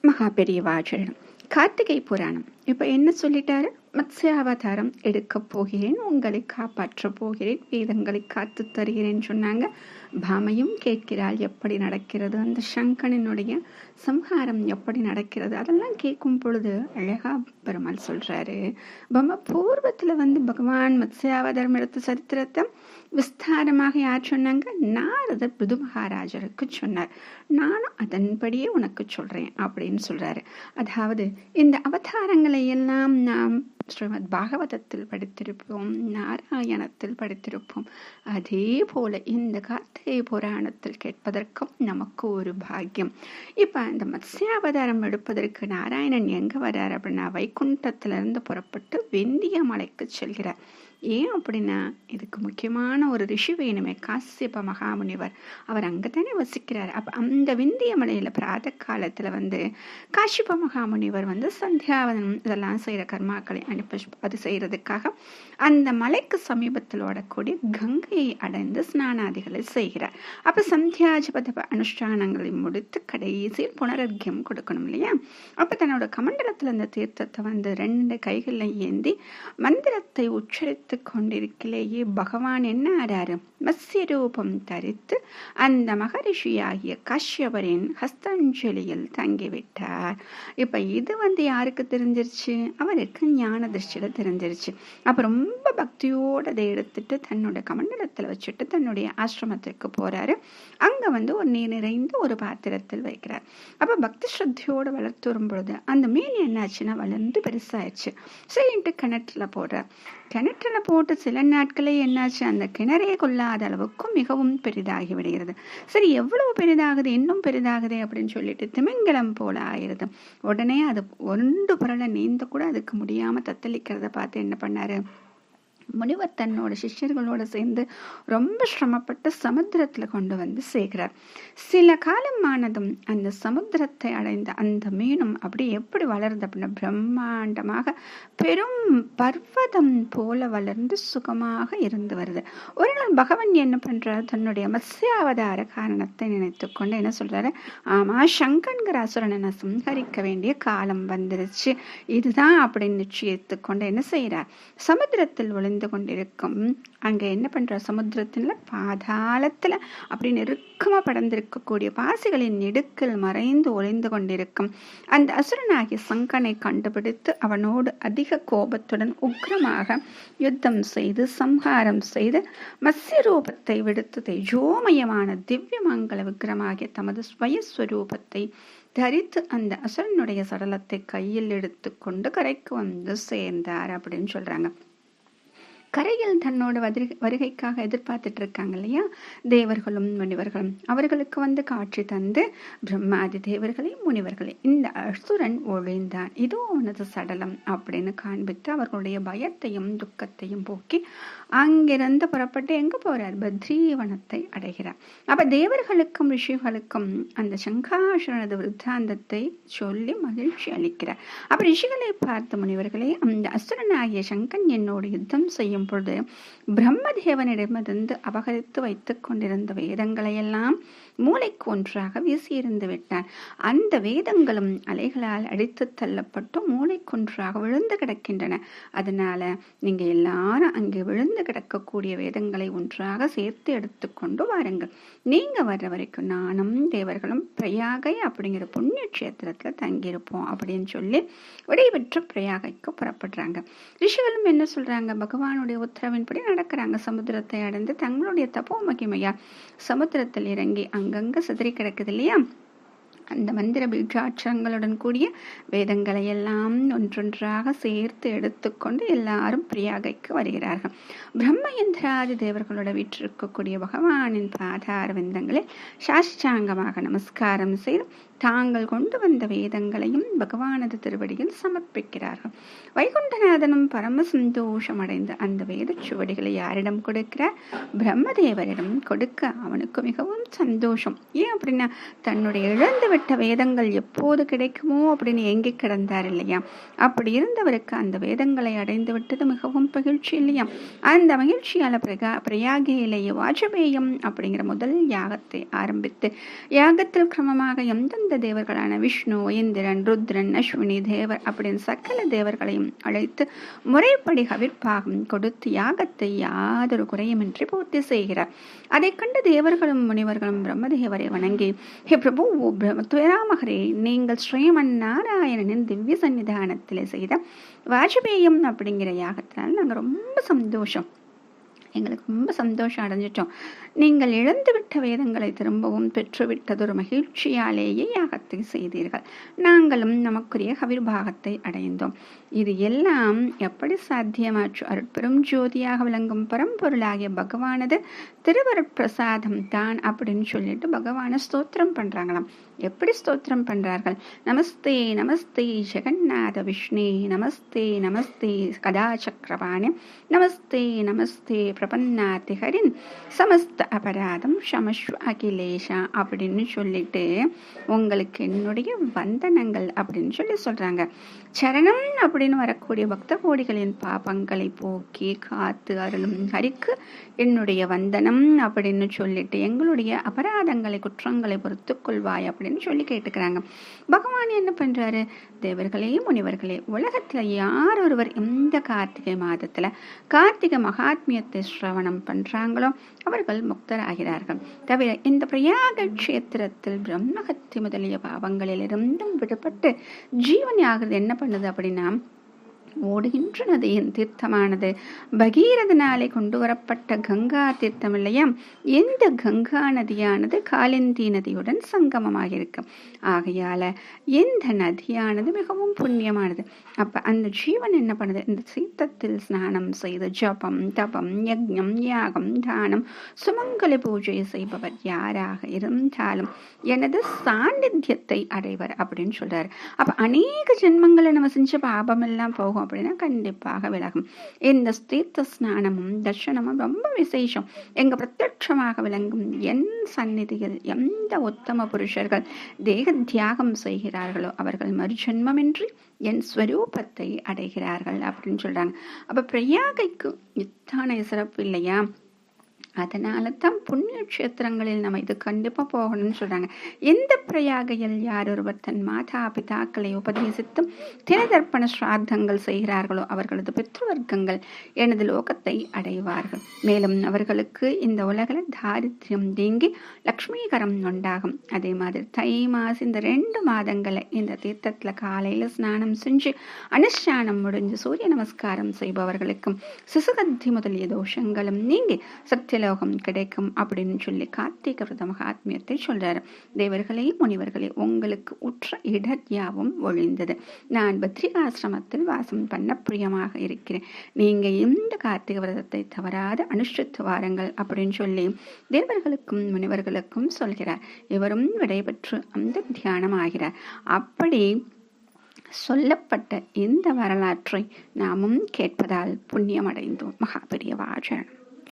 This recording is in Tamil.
மகா பெரியவாச்சரணம் கார்த்திகை புராணம். இப்போ என்ன சொல்லிட்டாரு? மத்ஸ்யாவதாரம் எடுக்க போகிறேன் உங்களை காப்பாற்ற போகிறேன் வேதங்களை காத்து தருகிறேன் சொன்னாங்க. பாமையும் கேட்கிறாள் எப்படி நடக்கிறது? அந்த சங்கனினுடைய சம்ஹாரம் எப்படி நடக்கிறது? அதெல்லாம் கேட்கும் பொழுது அழகா பெருமாள் சொல்றாரு பம பூர்வத்துல வந்து பகவான் மத்ஸ்யாவதாரம் எடுத்த சரித்திரத்தை விஸ்தாரமாக யார் சொன்னாங்க? நாரத பிது மகாராஜருக்கு சொன்னார். நானும் அதன்படியே உனக்கு சொல்றேன் அப்படின்னு சொல்றாரு. அதாவது இந்த அவதாரங்களை எல்லாம் நாம் ஸ்ரீமத் பாகவதத்தில் படித்திருப்போம் நாராயணத்தில் படித்திருப்போம். அதே போல இந்த கார்த்திகை புராணத்தில் கேட்பதற்கும் நமக்கு ஒரு பாக்கியம். இப்ப அந்த மத்ஸ்யாவதாரம் எடுப்பதற்கு நாராயணன் எங்க வர்றார் அப்படின்னா வைகுண்டத்திலிருந்து புறப்பட்டு வெந்திய மலைக்கு செல்கிறார். ஏன் அப்படின்னா இதுக்கு முக்கியமான ஒரு ரிஷி வேணுமே காசியப்ப மகாமுனிவர். அவர் அங்கே தானே வசிக்கிறார். அப்போ அந்த விந்திய மலையில் பிராத காலத்தில் வந்து காசிப்ப மகாமுனிவர் வந்து சந்தியாவதனம் இதெல்லாம் செய்கிற கர்மாக்களை அனுப்பி அது செய்கிறதுக்காக அந்த மலைக்கு சமீபத்தில் ஓடக்கூடிய கங்கையை அடைந்து ஸ்நானாதிகளை செய்கிறார். அப்போ சந்தியாஜபத அனுஷ்டானங்களை முடித்து கடைசியில் புனரர்க்கியம் கொடுக்கணும் இல்லையா? அப்போ தன்னோட கமண்டலத்தில் அந்த தீர்த்தத்தை வந்து ரெண்டு கைகளில் ஏந்தி மந்திரத்தை உச்சரித்து கொண்டிருக்கலேயே பகவான் என்ன ஆறாரு? மத்ய ரூபம் தரித்து அந்த மகரிஷியாகிய கஷ்யபரின் ஹஸ்தஞ்சலியில் தங்கிவிட்டார். இப்ப இது வந்து யாருக்கு தெரிஞ்சிருச்சு? அவருக்கு ஞான திருஷ்டியில தெரிஞ்சிருச்சு. அப்ப ரொம்ப பக்தியோட அதை எடுத்துட்டு தன்னோட கமண்டலத்துல வச்சுட்டு தன்னுடைய ஆசிரமத்திற்கு போறாரு. அங்க வந்து ஒரு நீர் நிறைந்த ஒரு பாத்திரத்தில் வைக்கிறார். அப்ப பக்தி ஸ்ரத்தையோட வளர்த்து வரும்பொழுது அந்த மீன் என்னாச்சுன்னா வளர்ந்து பெருசாயிடுச்சு. சரின்ட்டு கிணற்றுல போடுறார். கிணற்றுல போட்டு சில நாட்களே என்னாச்சு? அந்த கிணறே கொள்ளாத அளவுக்கும் மிகவும் பெரிதாகி விடுகிறது. சரி எவ்வளவு பெரிதாகுது? இன்னும் பெரிதாகுது அப்படின்னு சொல்லிட்டு திமிங்கலம் போல ஆயிருது உடனே அது ஒன்று புரள நீந்த கூட அதுக்கு முடியாம தத்தளிக்கிறத பார்த்து என்ன பண்ணாரு? முனிவர் தன்னோட சிஷ்யர்களோட சேர்ந்து ரொம்ப சிரமப்பட்டு சமுத்திரத்துல கொண்டு வந்து சேர்க்கிறார். சில காலமானதும் அந்த சமுத்திரத்தை அடைந்த அந்த மீனும் அப்படி எப்படி வளருது அப்படின்னா பிரம்மாண்டமாக பெரும் பர்வதம் போல வளர்ந்து சுகமாக இருந்து வருது. ஒரு நாள் பகவான் என்ன பண்றாரு? தன்னுடைய மத்ஸ்யாவதார காரணத்தை நினைத்து கொண்டு என்ன சொல்றாரு? ஆமா சங்கன்கிற அசுரனை நான் சம்ஹரிக்க வேண்டிய காலம் வந்துருச்சு. இதுதான் அப்படின்னு நிச்சயித்து கொண்டு என்ன செய்யறார் சமுத்திரத்தில் ஒளிந்து இருந்து கொண்டிருக்கும். அங்க என்ன பண்ற? சமுத்திரத்தில் பாதாளத்துல அப்படி நெருக்கமாக படர்ந்திருக்கக்கூடிய பாசிகளின் நெடுக்கில் மறைந்து ஒளிந்து கொண்டிருக்கும். அந்த அசுரனாகிய சங்கனை கண்டுபிடித்து அவனோடு அதிக கோபத்துடன் உக்ரமாக யுத்தம் செய்து சம்ஹாரம் செய்து மத்ய ரூபத்தை விடுத்து தேஜோமயமான திவ்யமங்கல விக்ரமாகிய தமது ஸ்வயஸ்வரூபத்தை தரித்து அந்த அசுரனுடைய சடலத்தை கையில் எடுத்துக்கொண்டு கரைக்கு வந்து சேர்ந்தார் அப்படின்னு சொல்றாங்க. கரையில் தன்னோட வருகைக்காக எதிர்பார்த்துட்டு இருக்காங்க இல்லையா தேவர்களும் முனிவர்களும். அவர்களுக்கு வந்து காட்சி தந்து பிரம்மாதி தேவர்களே முனிவர்களே இந்த அசுரன் ஒழிந்தான். இதோ உனது சடலம் அப்படின்னு காண்பித்து அவர்களுடைய பயத்தையும் துக்கத்தையும் போக்கி அங்கிருந்து புறப்பட்டு எங்க போறார்? பத்ரீவனத்தை அடைகிறார். அப்ப தேவர்களுக்கும் ரிஷிகளுக்கும் அந்த சங்காசுரனது விருத்தாந்தத்தை சொல்லி மகிழ்ச்சி அளிக்கிறார். அப்ப ரிஷிகளை பார்த்த முனிவர்களே அந்த அசுரனாகிய சங்கன் என்னோடு யுத்தம் செய்யும் பொழுது பிரம்மதேவனிடமிருந்து அபகரித்து வைத்துக் கொண்டிருந்த வேதங்களை எல்லாம் மூளைக்கு ஒன்றாக வீசியிருந்து விட்டார். அந்த வேதங்களும் அலைகளால் அடித்து தள்ளப்பட்டு மூளைக்கொன்றாக விழுந்து கிடக்கின்றன. அதனால நீங்க எல்லாரும் அங்கே விழுந்து கிடக்கக்கூடிய வேதங்களை ஒன்றாக சேர்த்து எடுத்துக்கொண்டு வாருங்கள். நீங்க வர்ற வரைக்கும் நானும் தேவர்களும் பிரயாகை அப்படிங்கிற புண்ணிய கஷேத்திரத்தில் தங்கியிருப்போம் அப்படின்னு சொல்லி விடைபெற்று பிரயாகைக்கு புறப்படுறாங்க. ரிஷிகளும் என்ன சொல்றாங்க? பகவானுடைய உத்தரவின்படி நடக்கிறாங்க. சமுத்திரத்தை அடைந்து தங்களுடைய தப்போ மகிமையா சமுத்திரத்தில் இறங்கி அங்கங்கே சிதறி கிடக்குது இல்லையா? அந்த மந்திர பீஜாட்சரங்களுடன் கூடிய வேதங்களை எல்லாம் ஒன்றொன்றாக சேர்த்து எடுத்துக்கொண்டு எல்லாரும் பிரியாகைக்கு வருகிறார்கள். பிரம்மயந்திராதி தேவர்களோட வீற்றிருக்கக்கூடிய பகவானின் பாதார விந்தங்களில் சாஷ்டாங்கமாக நமஸ்காரம் செய்து தாங்கள் கொண்டு வந்த வேதங்களையும் பகவானது திருவடியில் சமர்ப்பிக்கிறார்கள். வைகுண்டநாதனும் பரம சந்தோஷம் அடைந்த அந்த வேத சுவடிகளை யாரிடம் கொடுக்கிறார் பிரம்மதேவரிடம் கொடுக்க அவனுக்கு மிகவும் சந்தோஷம். ஏன் அப்படின்னா தன்னுடைய இழந்து விட்ட வேதங்கள் எப்போது கிடைக்குமோ அப்படின்னு ஏங்கி கிடந்தார் இல்லையா? அப்படி இருந்தவருக்கு அந்த வேதங்களை அடைந்து விட்டது மிகவும் மகிழ்ச்சி இல்லையா? அந்த மகிழ்ச்சியால பிரகா பிரயாகையிலேயே வாஜபேயம் அப்படிங்கிற முதல் யாகத்தை ஆரம்பித்து யாகத்தில் கிரமமாக எந்தெந்த இந்த தேவர்களான விஷ்ணு இந்திரன் ருத்ரன் அஸ்வினி தேவர் அப்படின்னு சகல தேவர்களையும் அழைத்து முறைப்படி கவிர்ப்பாகம் கொடுத்து யாகத்தை யாதொரு குறையுமின்றி பூர்த்தி செய்கிறார். அதை கண்டு தேவர்களும் முனிவர்களும் பிரம்மதேவரை வணங்கி ஹே பிரபு துயராமகரே நீங்கள் ஸ்ரீமன் நாராயணனின் திவ்ய சன்னிதானத்தில் செய்த வாஜ்பேயம் அப்படிங்கிற யாகத்தினால் நாங்கள் ரொம்ப சந்தோஷம். எங்களுக்கு ரொம்ப சந்தோஷம் அடைஞ்சிட்டோம். நீங்கள் இழந்துவிட்ட வேதங்களை திரும்பவும் பெற்றுவிட்டதொரு மகிழ்ச்சியாலேயே யாகத்தை செய்தீர்கள். நாங்களும் நமக்குரிய கவிர்பாகத்தை அடைந்தோம். இது எல்லாம் எப்படி சாத்தியமாச்சு? அருட்பெரும் ஜோதியாக விளங்கும் பரம்பொருளாகிய பகவானது திருவருட்பிரசாதம் தான் அப்படின்னு சொல்லிட்டு பகவானை ஸ்தோத்திரம் பண்ணுறாங்களாம் எப்படி ஸ்தோத்திரம் பண்ணுறார்கள் நமஸ்தே நமஸ்தே ஜெகநாத விஷ்ணே நமஸ்தே நமஸ்தே கதா சக்கரவாணி நமஸ்தே நமஸ்தே பிரபன்னாதி ஹரின் சமஸ்த அபராதம் ஷமஸ்வ அகிலேஷா அப்படின்னு சொல்லிட்டு உங்களுக்கு என்னுடைய வந்தனங்கள் அப்படின்னு சொல்லி சொல்கிறாங்க சரணம் அப்படின்னு வரக்கூடிய பக்த கோடிகளின் பாபங்களை போக்கி காத்து அருளும் ஹரிக்கு என்னுடைய வந்தனம் அப்படின்னு சொல்லிட்டு எங்களுடைய அபராதங்களை குற்றங்களை பொறுத்து கொள்வாய் அப்படின்னு சொல்லி கேட்டுக்கிறாங்க. பகவான் என்ன பண்ணுறாரு தேவர்களே முனிவர்களே உலகத்தில் யார் ஒருவர் இந்த கார்த்திகை மாதத்தில் கார்த்திகை மகாத்மியத்தை சிரவணம் பண்ணுறாங்களோ அவர்கள் முக்தராகிறார்கள். தவிர இந்த பிரயாக கஷேத்திரத்தில் பிரம்மகத்தி முதலிய பாவங்களிலிருந்தும் விடுபட்டு ஜீவன் ஆகிறது என்ன பண்ணுது அப்படின்னா ஓடுகின்ற நதியின் தீர்த்தமானது. பகீரதனாலே கொண்டு வரப்பட்ட கங்கா தீர்த்தம் இல்லையா எந்த கங்கா நதியானது காலிந்தி நதியுடன் சங்கமமாக இருக்கு ஆகையால எந்த நதியானது மிகவும் புண்ணியமானது? அப்ப அந்த ஜீவன் என்ன பண்ணுது? இந்த சீத்தத்தில் ஸ்நானம் செய்து ஜபம் தபம் யஜ்யம் யாகம் தானம் சுமங்கல பூஜை செய்பவர் யாராக இருந்தாலும் எனது சாநித்தியத்தை அடைவர் அப்படின்னு சொல்றாரு. அப்ப அநேக ஜென்மங்களை நம்ம செஞ்ச பாபம் எல்லாம் போகும் போகும் அப்படின்னா கண்டிப்பாக விலகும். இந்த தீர்த்த ஸ்நானமும் தர்ஷனமும் ரொம்ப விசேஷம். எங்க பிரத்யட்சமாக விளங்கும் என் சந்நிதியில் எந்த உத்தம புருஷர்கள் தேக தியாகம் செய்கிறார்களோ அவர்கள் மறுஜென்மமின்றி என் ஸ்வரூபத்தை அடைகிறார்கள் அப்படின்னு சொல்றாங்க. அப்ப பிரயாகைக்கு இத்தனை சிறப்பு இல்லையா? அதனால தான் புண்ணிய கஷேத்திரங்களில் நம்ம இது கண்டிப்பாக போகணும்னு சொல்கிறாங்க எந்த பிரயாகையில் யார் ஒருவர் தன் மாதா பிதாக்களை உபதேசித்தும் தினதர்ப்பண ஸ்ராத்தங்கள் செய்கிறார்களோ அவர்களது பெற்றுவர்க்கங்கள் எனது லோகத்தை அடைவார்கள். மேலும் அவர்களுக்கு இந்த உலகில் தாரித்யம் நீங்கி லக்ஷ்மீகரம் உண்டாகும். அதே மாதிரி தை மாசம் இந்த ரெண்டு மாதங்களை இந்த தீர்த்தத்தில் காலையில் ஸ்நானம் செஞ்சு அனுஷ்டானம் முடிஞ்சு சூரிய நமஸ்காரம் செய்பவர்களுக்கும் சிசுகத்தி முதலிய தோஷங்களும் நீங்கி சத்தியல பரலோகம் கிடைக்கும் அப்படின்னு சொல்லி கார்த்திக விரத மகாத்மியத்தை சொல்றாரு. தேவர்களே முனிவர்களே உங்களுக்கு உற்ற இடர் யாவும் ஒழிந்தது. நான் பத்ரிகாசிரமத்தில் வாசம் பண்ண பிரியமாக இருக்கிறேன். நீங்க இந்த கார்த்திகை விரதத்தை தவறாத அனுஷ்டித்து வாருங்கள் அப்படின்னு சொல்லி தேவர்களுக்கும் முனிவர்களுக்கும் சொல்கிறார். இவரும் விடைபெற்று அந்த தியானம் ஆகிறார். அப்படி சொல்லப்பட்ட இந்த வரலாற்றை நாமும் கேட்பதால் புண்ணியமடைந்தோம். மகாபெரியவாச்சரணம்